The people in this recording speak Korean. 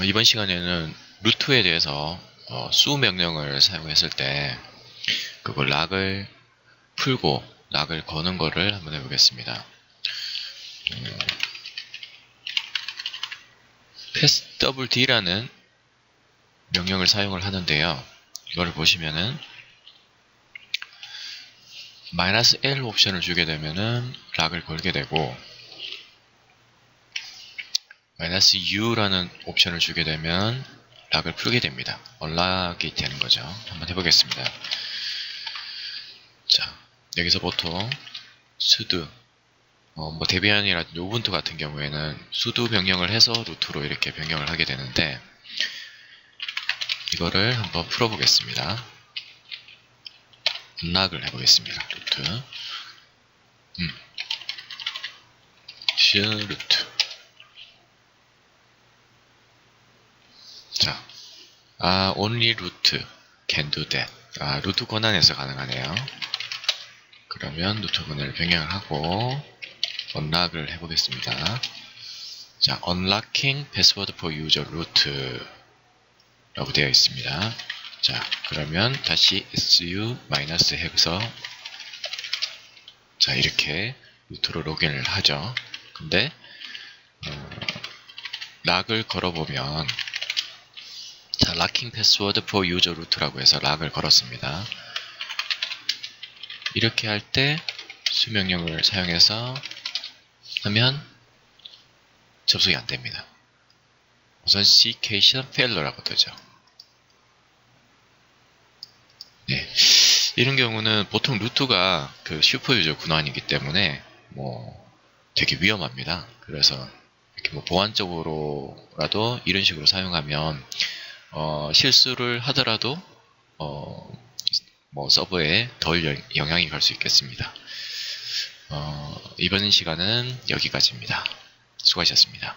어, 이번 시간에는 루트에 대해서 어, 수 명령을 사용했을 때 그걸 락을 풀고 락을 거는 거를 한번 해보겠습니다. 음, passwd라는 명령을 사용을 하는데요. 이거를 보시면은 마이너스 L 옵션을 주게 되면은 락을 걸게 되고 마이너스 U라는 옵션을 주게 되면 락을 풀게 됩니다. 언락이 되는 거죠. 한번 해보겠습니다. 자, 여기서 보통 sudo 어, 뭐 데비안이라든지 우분투 같은 경우에는 sudo 변경을 해서 루트로 이렇게 변경을 하게 되는데 이거를 한번 풀어보겠습니다. 언락을 해보겠습니다. 루트 음. 시 루트 자, 아, only root can do that. 아, 루트 권한에서 가능하네요. 그러면 루트 권한을 변경을 하고 언락을 해보겠습니다. 자, unlocking password for user root 라고 되어 있습니다. 자, 그러면 다시 su 마이너스 해서 자, 이렇게 루트로 로그인을 하죠. 근데 어, 락을 걸어보면 자, 락킹 패스워드 for user root라고 해서 락을 걸었습니다. 이렇게 할 때 수명령을 사용해서 하면 접속이 안 됩니다. 우선 Ccation Failure라고 뜨죠. 네. 이런 경우는 보통 루트가 그 슈퍼 유저 군환이기 때문에 뭐 되게 위험합니다. 그래서 이렇게 뭐 보안적으로라도 이런 식으로 사용하면 어, 실수를 하더라도 어, 뭐 서버에 덜 영향이 갈 수 있겠습니다. 어, 이번 시간은 여기까지입니다. 수고하셨습니다.